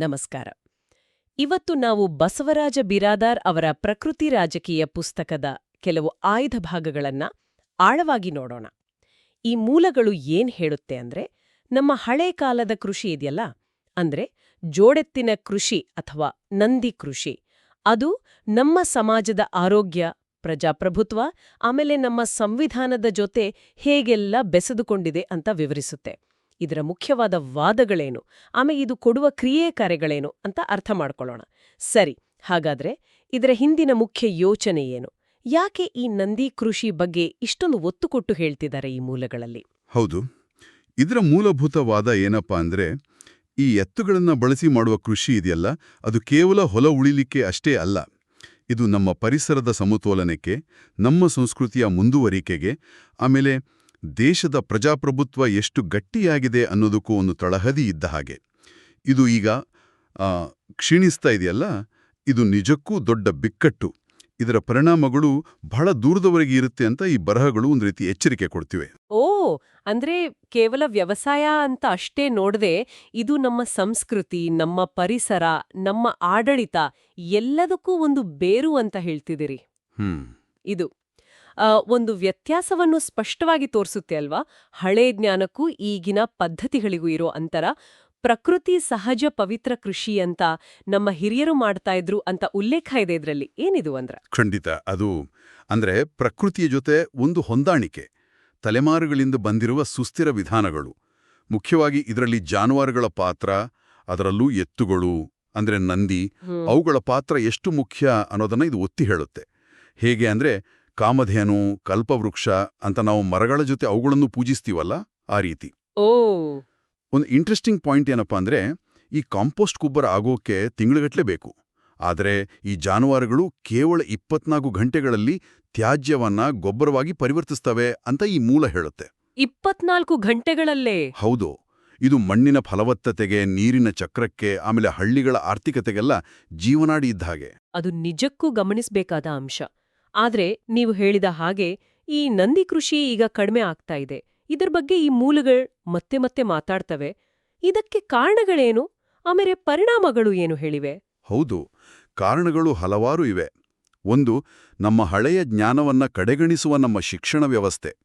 ನಮಸ್ಕಾರ. ಇವತ್ತು ನಾವು ಬಸವರಾಜ ಬಿರಾದಾರ್ ಅವರ ಪ್ರಕೃತಿ ರಾಜಕೀಯ ಪುಸ್ತಕದ ಕೆಲವು ಆಯ್ದ ಭಾಗಗಳನ್ನು ಆಳವಾಗಿ ನೋಡೋಣ. ಈ ಮೂಲಗಳು ಏನ್ ಹೇಳುತ್ತೆ ಅಂದ್ರೆ, ನಮ್ಮ ಹಳೆ ಕಾಲದ ಕೃಷಿ ಇದೆಯಲ್ಲ? ಅಂದ್ರೆ ಜೋಡೆತ್ತಿನ ಕೃಷಿ ಅಥವಾ ನಂದಿ ಕೃಷಿ. ಅದು ನಮ್ಮ ಸಮಾಜದ ಆರೋಗ್ಯ, ಪ್ರಜಾಪ್ರಭುತ್ವ, ಆಮೇಲೆ ನಮ್ಮ ಸಂವಿಧಾನದ ಜೊತೆ ಹೇಗೆಲ್ಲ ಬೆಸೆದುಕೊಂಡಿದೆ ಅಂತ ವಿವರಿಸುತ್ತೆ. ಇದರ ಮುಖ್ಯವಾದ ವಾದಗಳೇನು? ಆಮೇಲೆ ಇದು ಕೊಡುವ ಕ್ರಿಯೆ ಕಾರ್ಯಗಳೇನು ಅಂತ ಅರ್ಥ ಮಾಡ್ಕೊಳ್ಳೋಣ. ಸರಿ, ಹಾಗಾದ್ರೆ ಇದರ ಹಿಂದಿನ ಮುಖ್ಯ ಯೋಚನೆ ಏನು? ಯಾಕೆ ಈ ನಂದಿ ಕೃಷಿ ಬಗ್ಗೆ ಇಷ್ಟೊಂದು ಒತ್ತು ಕೊಟ್ಟು ಹೇಳ್ತಿದ್ದಾರೆ ಈ ಮೂಲಗಳಲ್ಲಿ? ಹೌದು, ಇದರ ಮೂಲಭೂತವಾದ ಏನಪ್ಪಾ ಅಂದ್ರೆ, ಈ ಎತ್ತುಗಳನ್ನು ಬಳಸಿ ಮಾಡುವ ಕೃಷಿ ಇದೆಯಲ್ಲ, ಅದು ಕೇವಲ ಹೊಲ ಉಳಿಲಿಕ್ಕೆ ಅಷ್ಟೇ ಅಲ್ಲ. ಇದು ನಮ್ಮ ಪರಿಸರದ ಸಮತೋಲನಕ್ಕೆ, ನಮ್ಮ ಸಂಸ್ಕೃತಿಯ ಮುಂದುವರಿಕೆಗೆ, ಆಮೇಲೆ ದೇಶದ ಪ್ರಜಾಪ್ರಭುತ್ವ ಎಷ್ಟು ಗಟ್ಟಿಯಾಗಿದೆ ಅನ್ನೋದಕ್ಕೂ ಒಂದು ತಳಹದಿ ಇದ್ದ ಹಾಗೆ. ಇದು ಈಗ ಕ್ಷೀಣಿಸ್ತಾ ಇದೆಯಲ್ಲ? ಇದು ನಿಜಕ್ಕೂ ದೊಡ್ಡ ಬಿಕ್ಕಟ್ಟು. ಇದರ ಪರಿಣಾಮಗಳು ಬಹಳ ದೂರದವರೆಗೆ ಇರುತ್ತೆ ಅಂತ ಈ ಬರಹಗಳು ಒಂದು ರೀತಿ ಎಚ್ಚರಿಕೆ ಕೊಡ್ತಿವೆ. ಓ ಅಂದ್ರೆ ಕೇವಲ ವ್ಯವಸಾಯ ಅಂತ ಅಷ್ಟೇ ನೋಡದೆ ಇದು ನಮ್ಮ ಸಂಸ್ಕೃತಿ ನಮ್ಮ ಪರಿಸರ ನಮ್ಮ ಆಡಳಿತ ಎಲ್ಲದಕ್ಕೂ ಒಂದು ಬೇರು ಅಂತ ಹೇಳ್ತಿದ್ದೀರಿ. ಹ್ಮ್. ಇದು. ಒಂದು ವ್ಯತ್ಯಾಸವನ್ನು ಸ್ಪಷ್ಟವಾಗಿ ತೋರಿಸುತ್ತೆ ಅಲ್ವಾ? ಹಳೆ ಜ್ಞಾನಕ್ಕೂ ಈಗಿನ ಪದ್ಧತಿಗಳಿಗೂ ಇರೋ ಅಂತರ ಪ್ರಕೃತಿ ಸಹಜ ಪವಿತ್ರ ಕೃಷಿ ಅಂತ ನಮ್ಮ ಹಿರಿಯರು ಮಾಡ್ತಾ ಇದ್ರು ಅಂತ ಉಲ್ಲೇಖ ಇದೆ ಇದರಲ್ಲಿ. ಏನಿದು ಅಂದ್ರೆ? ಖಂಡಿತ. ಅದು ಅಂದ್ರೆ ಪ್ರಕೃತಿಯ ಜೊತೆ ಒಂದು ಹೊಂದಾಣಿಕೆ ತಲೆಮಾರುಗಳಿಂದ ಬಂದಿರುವ ಸುಸ್ಥಿರ ವಿಧಾನಗಳು. ಮುಖ್ಯವಾಗಿ ಇದರಲ್ಲಿ ಜಾನುವಾರುಗಳ ಪಾತ್ರ ಅದರಲ್ಲೂ ಎತ್ತುಗಳು ಅಂದ್ರೆ ನಂದಿ ಅವುಗಳ ಪಾತ್ರ ಎಷ್ಟು ಮುಖ್ಯ ಅನ್ನೋದನ್ನ ಇದು ಒತ್ತಿ ಹೇಳುತ್ತೆ. ಹೇಗೆ ಅಂದ್ರೆ ಕಾಮಧೇನು ಕಲ್ಪವೃಕ್ಷ ಅಂತ ನಾವು ಮರಗಳ ಜೊತೆ ಅವುಗಳನ್ನು ಪೂಜಿಸ್ತೀವಲ್ಲ? ಆ ರೀತಿ. ಓ! ಒಂದು ಇಂಟ್ರೆಸ್ಟಿಂಗ್ ಪಾಯಿಂಟ್ ಏನಪ್ಪಾ ಅಂದ್ರೆ ಈ ಕಾಂಪೋಸ್ಟ್ ಗೊಬ್ಬರ ಆಗೋಕೆ ತಿಂಗಳುಗಟ್ಟಲೆ ಬೇಕು. ಆದರೆ ಈ ಜಾನುವಾರುಗಳು ಕೇವಲ ಇಪ್ಪತ್ನಾಲ್ಕು ಗಂಟೆಗಳಲ್ಲಿ ತ್ಯಾಜ್ಯವನ್ನ ಗೊಬ್ಬರವಾಗಿ ಪರಿವರ್ತಿಸ್ತವೆ ಅಂತ ಈ ಮೂಲ ಹೇಳುತ್ತೆ. ಇಪ್ಪತ್ನಾಲ್ಕು ಗಂಟೆಗಳಲ್ಲೇ ಹೌದು. ಇದು ಮಣ್ಣಿನ ಫಲವತ್ತತೆಗೆ ನೀರಿನ ಚಕ್ರಕ್ಕೆ ಆಮೇಲೆ ಹಳ್ಳಿಗಳ ಆರ್ಥಿಕತೆಗೆಲ್ಲ ಜೀವನಾಡಿ ಇದ್ದ ಹಾಗೆ. ಅದು ನಿಜಕ್ಕೂ ಗಮನಿಸಬೇಕಾದ ಅಂಶ. ಆದ್ರೆ ನೀವು ಹೇಳಿದ ಹಾಗೆ ಈ ನಂದಿ ಕೃಷಿ ಈಗ ಕಡಿಮೆ ಆಗ್ತಾ ಇದೆ. ಇದರ ಬಗ್ಗೆ ಈ ಮೂಲಗಳು ಮತ್ತೆ ಮತ್ತೆ ಮಾತಾಡ್ತವೆ. ಇದಕ್ಕೆ ಕಾರಣಗಳೇನು? ಆಮೇಲೆ ಪರಿಣಾಮಗಳು ಏನು ಹೇಳಿವೆ? ಹೌದು ಕಾರಣಗಳು ಹಲವಾರು ಇವೆ. ಒಂದು ನಮ್ಮ ಹಳೆಯ ಜ್ಞಾನವನ್ನ ಕಡೆಗಣಿಸುವ ನಮ್ಮ ಶಿಕ್ಷಣ ವ್ಯವಸ್ಥೆ.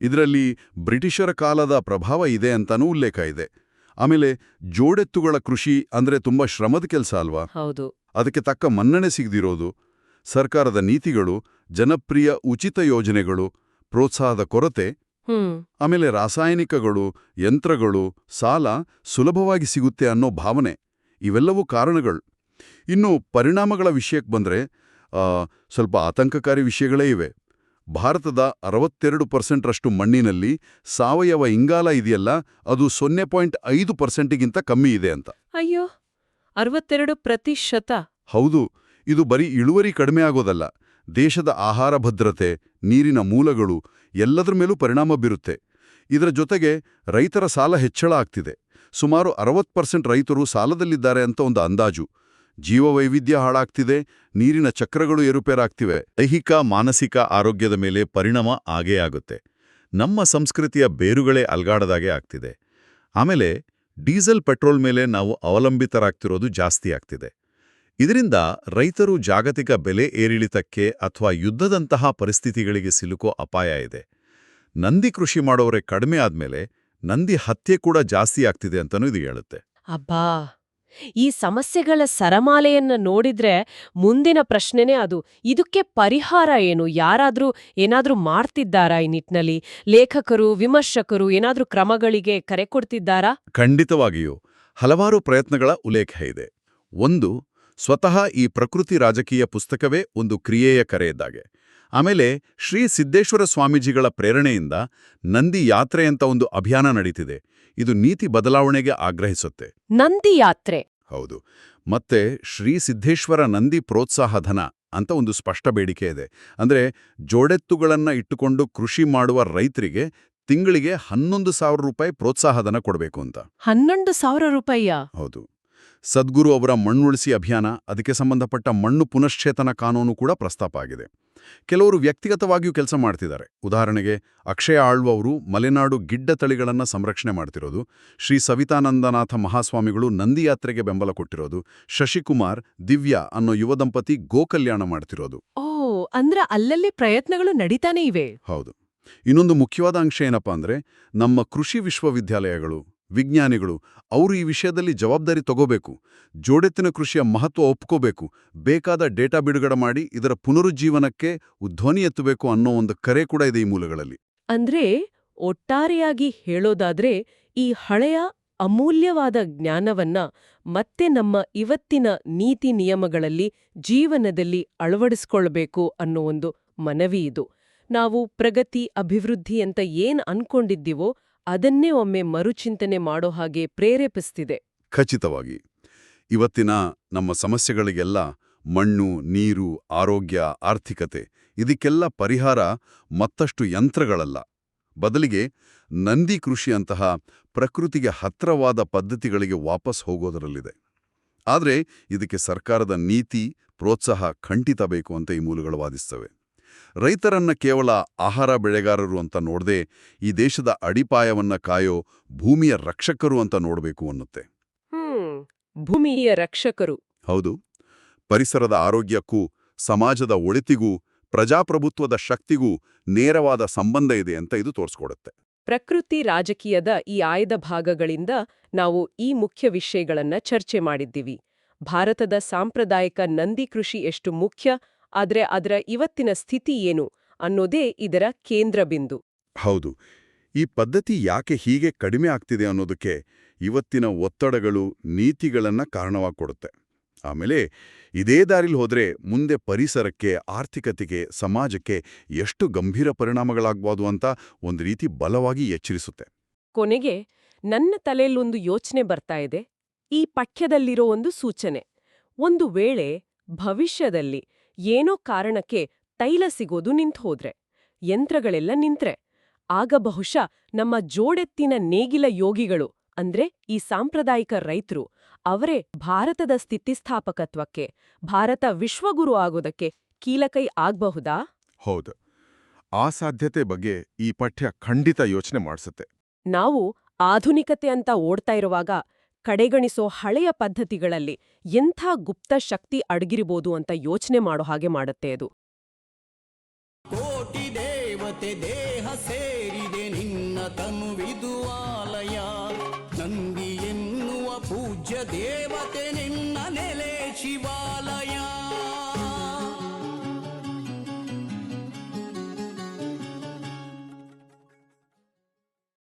ಇದರಲ್ಲಿ ಬ್ರಿಟಿಷರ ಕಾಲದ ಪ್ರಭಾವ ಇದೆ ಅಂತಾನೂ ಉಲ್ಲೇಖ ಇದೆ. ಆಮೇಲೆ ಜೋಡೆತ್ತುಗಳ ಕೃಷಿ ಅಂದ್ರೆ ತುಂಬಾ ಶ್ರಮದ ಕೆಲಸ ಅಲ್ವಾ? ಹೌದು. ಅದಕ್ಕೆ ತಕ್ಕ ಮನ್ನಣೆ ಸಿಗದಿರೋದು. ಸರ್ಕಾರದ ನೀತಿಗಳು ಜನಪ್ರಿಯ ಉಚಿತ ಯೋಜನೆಗಳು ಪ್ರೋತ್ಸಾಹದ ಕೊರತೆ ಆಮೇಲೆ ರಾಸಾಯನಿಕಗಳು ಯಂತ್ರಗಳು ಸಾಲ ಸುಲಭವಾಗಿ ಸಿಗುತ್ತೆ ಅನ್ನೋ ಭಾವನೆ ಇವೆಲ್ಲವೂ ಕಾರಣಗಳು. ಇನ್ನು ಪರಿಣಾಮಗಳ ವಿಷಯಕ್ಕೆ ಬಂದರೆ ಸ್ವಲ್ಪ ಆತಂಕಕಾರಿ ವಿಷಯಗಳೇ ಇವೆ. ಭಾರತದ ಅರವತ್ತೆರಡು ಪರ್ಸೆಂಟ್ರಷ್ಟು ಮಣ್ಣಿನಲ್ಲಿ ಸಾವಯವ ಇಂಗಾಲ ಇದೆಯಲ್ಲ ಅದು ಸೊನ್ನೆ ಪಾಯಿಂಟ್ ಐದು ಪರ್ಸೆಂಟಿಗಿಂತ ಕಮ್ಮಿ ಇದೆ ಅಂತ. ಅಯ್ಯೋ ಅರವತ್ತೆರಡು ಪ್ರತಿಶತ. ಹೌದು. ಇದು ಬರೀ ಇಳುವರಿ ಕಡಿಮೆ ಆಗೋದಲ್ಲ. ದೇಶದ ಆಹಾರ ಭದ್ರತೆ, ನೀರಿನ ಮೂಲಗಳು ಎಲ್ಲದರ ಮೇಲೂ ಪರಿಣಾಮ ಬೀರುತ್ತೆ. ಇದರ ಜೊತೆಗೆ ರೈತರ ಸಾಲ ಹೆಚ್ಚಳ ಆಗ್ತಿದೆ. ಸುಮಾರು ಅರವತ್ತು ಪರ್ಸೆಂಟ್ ರೈತರು ಸಾಲದಲ್ಲಿದ್ದಾರೆ ಅಂತ ಒಂದು ಅಂದಾಜು. ಜೀವವೈವಿಧ್ಯ ಹಾಳಾಗ್ತಿದೆ, ನೀರಿನ ಚಕ್ರಗಳು ಏರುಪೇರಾಗ್ತಿವೆ, ದೈಹಿಕ, ಮಾನಸಿಕ ಆರೋಗ್ಯದ ಮೇಲೆ ಪರಿಣಾಮ ಆಗೇ ಆಗುತ್ತೆ. ನಮ್ಮ ಸಂಸ್ಕೃತಿಯ ಬೇರುಗಳೇ ಅಲ್ಗಾಡದಾಗೆ ಆಗ್ತಿದೆ. ಆಮೇಲೆ ಡೀಸೆಲ್ ಪೆಟ್ರೋಲ್ ಮೇಲೆ ನಾವು ಅವಲಂಬಿತರಾಗ್ತಿರೋದು ಜಾಸ್ತಿ ಆಗ್ತಿದೆ. ಇದರಿಂದ ರೈತರು ಜಾಗತಿಕ ಬೆಲೆ ಏರಿಳಿತಕ್ಕೆ ಅಥವಾ ಯುದ್ಧದಂತಹ ಪರಿಸ್ಥಿತಿಗಳಿಗೆ ಸಿಲುಕೋ ಅಪಾಯ ಇದೆ. ನಂದಿ ಕೃಷಿ ಮಾಡೋರೆ ಕಡಿಮೆ ಆದ್ಮೇಲೆ ನಂದಿ ಹತ್ಯೆ ಕೂಡ ಜಾಸ್ತಿ ಆಗ್ತಿದೆ ಅಂತನೂ ಇದು ಹೇಳುತ್ತೆ. ಅಬ್ಬಾ! ಈ ಸಮಸ್ಯೆಗಳ ಸರಮಾಲೆಯನ್ನ ನೋಡಿದ್ರೆ ಮುಂದಿನ ಪ್ರಶ್ನೆನೇ ಅದು. ಇದಕ್ಕೆ ಪರಿಹಾರ ಏನು? ಯಾರಾದ್ರೂ ಏನಾದ್ರೂ ಮಾಡ್ತಿದ್ದಾರಾ ಈ ನಿಟ್ಟಿನಲ್ಲಿ ಲೇಖಕರು ವಿಮರ್ಶಕರು ಏನಾದ್ರೂ ಕ್ರಮಗಳಿಗೆ ಕರೆ ಕೊಡ್ತಿದ್ದಾರಾ? ಖಂಡಿತವಾಗಿಯೂ. ಹಲವಾರು ಪ್ರಯತ್ನಗಳ ಉಲ್ಲೇಖ ಇದೆ. ಒಂದು ಸ್ವತಃ ಈ ಪ್ರಕೃತಿ ರಾಜಕೀಯ ಪುಸ್ತಕವೇ ಒಂದು ಕ್ರಿಯೆಯ ಕರೆಯಿದ್ದಾಗೆ ಆಮೇಲೆ ಶ್ರೀ ಸಿದ್ದೇಶ್ವರ ಸ್ವಾಮೀಜಿಗಳ ಪ್ರೇರಣೆಯಿಂದ ನಂದಿ ಯಾತ್ರೆ ಅಂತ ಒಂದು ಅಭಿಯಾನ ನಡೀತಿದೆ. ಇದು ನೀತಿ ಬದಲಾವಣೆಗೆ ಆಗ್ರಹಿಸುತ್ತೆ. ನಂದಿ ಯಾತ್ರೆ. ಹೌದು. ಮತ್ತೆ ಶ್ರೀ ಸಿದ್ದೇಶ್ವರ ನಂದಿ ಪ್ರೋತ್ಸಾಹ ಧನ ಅಂತ ಒಂದು ಸ್ಪಷ್ಟ ಬೇಡಿಕೆ ಇದೆ. ಅಂದ್ರೆ ಜೋಡೆತ್ತುಗಳನ್ನು ಇಟ್ಟುಕೊಂಡು ಕೃಷಿ ಮಾಡುವ ರೈತರಿಗೆ ತಿಂಗಳಿಗೆ ಹನ್ನೊಂದು ಸಾವಿರ ರೂಪಾಯಿ ಪ್ರೋತ್ಸಾಹಧನ ಕೊಡಬೇಕು ಅಂತ. ಹನ್ನೊಂದು ಸಾವಿರ ರೂಪಾಯಿಯ? ಹೌದು. ಸದ್ಗುರು ಅವರ ಮಣ್ಣುಳಿಸಿ ಅಭಿಯಾನ ಅದಕ್ಕೆ ಸಂಬಂಧಪಟ್ಟ ಮಣ್ಣು ಪುನಶ್ಚೇತನ ಕಾನೂನು ಕೂಡ ಪ್ರಸ್ತಾಪ ಆಗಿದೆ. ಕೆಲವರು ವ್ಯಕ್ತಿಗತವಾಗಿಯೂ ಕೆಲಸ ಮಾಡ್ತಿದ್ದಾರೆ. ಉದಾಹರಣೆಗೆ ಅಕ್ಷಯ ಆಳ್ವ ಅವರು ಮಲೆನಾಡು ಗಿಡ್ಡ ತಳಿಗಳನ್ನು ಸಂರಕ್ಷಣೆ ಮಾಡ್ತಿರೋದು ಶ್ರೀ ಸವಿತಾನಂದನಾಥ ಮಹಾಸ್ವಾಮಿಗಳು ನಂದಿಯಾತ್ರೆಗೆ ಬೆಂಬಲ ಕೊಟ್ಟಿರೋದು ಶಶಿಕುಮಾರ್ ದಿವ್ಯಾ ಅನ್ನೋ ಯುವ ದಂಪತಿ ಗೋಕಲ್ಯಾಣ ಮಾಡ್ತಿರೋದು. ಓ ಅಂದ್ರೆ ಅಲ್ಲಲ್ಲಿ ಪ್ರಯತ್ನಗಳು ನಡೀತಾನೇ ಇವೆ. ಹೌದು. ಇನ್ನೊಂದು ಮುಖ್ಯವಾದ ಅಂಶ ಏನಪ್ಪಾ ಅಂದ್ರೆ ನಮ್ಮ ಕೃಷಿ ವಿಶ್ವವಿದ್ಯಾಲಯಗಳು ವಿಜ್ಞಾನಿಗಳು, ಅವರು ಈ ವಿಷಯದಲ್ಲಿ ಜವಾಬ್ದಾರಿ ತಗೋಬೇಕು, ಜೋಡೆತ್ತಿನ ಕೃಷಿಯ ಮಹತ್ವ ಒಪ್ಕೋಬೇಕು, ಬೇಕಾದ ಡೇಟಾ ಬಿಡುಗಡೆ ಮಾಡಿ ಇದರ ಪುನರುಜ್ಜೀವನಕ್ಕೆ ಧ್ವನಿ ಎತ್ತಬೇಕು ಅನ್ನೋ ಒಂದು ಕರೆ ಕೂಡ ಇದೆ ಈ ಮೂಲಗಳಲ್ಲಿ. ಅಂದ್ರೆ ಒಟ್ಟಾರೆಯಾಗಿ ಹೇಳೋದಾದ್ರೆ ಈ ಹಳೆಯ ಅಮೂಲ್ಯವಾದ ಜ್ಞಾನವನ್ನ ಮತ್ತೆ ನಮ್ಮ ಇವತ್ತಿನ ನೀತಿ ನಿಯಮಗಳಲ್ಲಿ ಜೀವನದಲ್ಲಿ ಅಳವಡಿಸ್ಕೊಳ್ಬೇಕು ಅನ್ನೋ ಒಂದು ಮನವಿ ಇದು. ನಾವು ಪ್ರಗತಿ, ಅಭಿವೃದ್ಧಿ ಅಂತ ಏನ್ ಅನ್ಕೊಂಡಿದ್ದೀವೋ ಅದನ್ನೇ ಒಮ್ಮೆ ಮರುಚಿಂತನೆ ಮಾಡೋ ಹಾಗೆ ಪ್ರೇರೇಪಿಸ್ತಿದೆ. ಖಚಿತವಾಗಿ, ಇವತ್ತಿನ ನಮ್ಮ ಸಮಸ್ಯೆಗಳಿಗೆಲ್ಲ ಮಣ್ಣು, ನೀರು, ಆರೋಗ್ಯ, ಆರ್ಥಿಕತೆ ಇದಕ್ಕೆಲ್ಲ ಪರಿಹಾರ ಮತ್ತಷ್ಟು ಯಂತ್ರಗಳಲ್ಲ. ಬದಲಿಗೆ ನಂದಿ ಕೃಷಿಯಂತಹ ಪ್ರಕೃತಿಗೆ ಹತ್ರವಾದ ಪದ್ಧತಿಗಳಿಗೆ ವಾಪಸ್ ಹೋಗೋದರಲ್ಲಿದೆ. ಆದರೆ ಇದಕ್ಕೆ ಸರ್ಕಾರದ ನೀತಿ, ಪ್ರೋತ್ಸಾಹ ಖಂಡಿತ ಬೇಕು ಅಂತ ಈ ಮೂಲಗಳು ವಾದಿಸ್ತವೆ. ರೈತರನ್ನ ಕೇವಲ ಆಹಾರ ಬೆಳೆಗಾರರು ಅಂತ ನೋಡದೆ ಈ ದೇಶದ ಅಡಿಪಾಯವನ್ನ ಕಾಯೋ ಭೂಮಿಯ ರಕ್ಷಕರು ಅಂತ ನೋಡಬೇಕು ಅನ್ನುತ್ತೆ. ಹ್ಮ್ ಭೂಮಿಯ ರಕ್ಷಕರು. ಹೌದು. ಪರಿಸರದ ಆರೋಗ್ಯಕ್ಕೂ ಸಮಾಜದ ಒಳಿತಿಗೂ ಪ್ರಜಾಪ್ರಭುತ್ವದ ಶಕ್ತಿಗೂ ನೇರವಾದ ಸಂಬಂಧ ಇದೆ ಅಂತ ಇದು ತೋರಿಸ್ಕೊಡುತ್ತೆ. ಪ್ರಕೃತಿ ರಾಜಕೀಯದ ಈ ಆಯ್ದ ಭಾಗಗಳಿಂದ ನಾವು ಈ ಮುಖ್ಯ ವಿಷಯಗಳನ್ನು ಚರ್ಚೆ ಮಾಡಿದ್ದೀವಿ. ಭಾರತದ ಸಾಂಪ್ರದಾಯಿಕ ನಂದಿ ಕೃಷಿ ಎಷ್ಟು ಮುಖ್ಯ ಆದ್ರೆ ಅದರ ಇವತ್ತಿನ ಸ್ಥಿತಿ ಏನು ಅನ್ನೋದೇ ಇದರ ಕೇಂದ್ರ ಬಿಂದು. ಹೌದು. ಈ ಪದ್ಧತಿ ಯಾಕೆ ಹೀಗೆ ಕಡಿಮೆ ಆಗ್ತಿದೆ ಅನ್ನೋದಕ್ಕೆ ಇವತ್ತಿನ ಒತ್ತಡಗಳು ನೀತಿಗಳನ್ನ ಕಾರಣವಾಗಿ ಕೊಡುತ್ತೆ. ಆಮೇಲೆ ಇದೇ ದಾರಿಲಿ ಹೋದರೆ ಮುಂದೆ ಪರಿಸರಕ್ಕೆ ಆರ್ಥಿಕತೆಗೆ ಸಮಾಜಕ್ಕೆ ಎಷ್ಟು ಗಂಭೀರ ಪರಿಣಾಮಗಳಾಗ್ಬೋದು ಅಂತ ಒಂದು ರೀತಿ ಬಲವಾಗಿ ಎಚ್ಚರಿಸುತ್ತೆ. ಕೊನೆಗೆ ನನ್ನ ತಲೆಯಲ್ಲೊಂದು ಯೋಚನೆ ಬರ್ತಾ ಇದೆ. ಈ ಪಠ್ಯದಲ್ಲಿರೋ ಒಂದು ಸೂಚನೆ. ಒಂದು ವೇಳೆ ಭವಿಷ್ಯದಲ್ಲಿ ಏನೋ ಕಾರಣಕ್ಕೆ ತೈಲ ಸಿಗೋದು ನಿಂತ್ಹೋದ್ರೆ ಯಂತ್ರಗಳೆಲ್ಲ ನಿಂತ್ರೆ. ಆಗ ಬಹುಶಃ ನಮ್ಮ ಜೋಡೆತ್ತಿನ ನೇಗಿಲ ಯೋಗಿಗಳು ಅಂದ್ರೆ ಈ ಸಾಂಪ್ರದಾಯಿಕ ರೈತರು ಅವರೇ ಭಾರತದ ಸ್ಥಿತಿಸ್ಥಾಪಕತ್ವಕ್ಕೆ ಭಾರತ ವಿಶ್ವಗುರು ಆಗೋದಕ್ಕೆ ಕೀಲಕೈ ಆಗ್ಬಹುದಾ? ಹೌದು. ಆ ಸಾಧ್ಯತೆ ಬಗ್ಗೆ ಈ ಪಠ್ಯ ಖಂಡಿತ ಯೋಚನೆ ಮಾಡಿಸುತ್ತೆ. ನಾವು ಆಧುನಿಕತೆ ಅಂತ ಓಡ್ತಾ ಇರುವಾಗ ಕಡೆಗಣಿಸೋ ಹಳೆಯ ಪದ್ಧತಿಗಳಲ್ಲಿ ಎಂಥ ಗುಪ್ತ ಶಕ್ತಿ ಅಡಗಿರಬಹುದು ಅಂತ ಯೋಚನೆ ಮಾಡೋ ಹಾಗೆ ಮಾಡುತ್ತೆ ಅದು. ಕೋಟಿ ದೇವತೆ ದೇಹ ಸೇರಿದೆ ನಿನ್ನ ತನು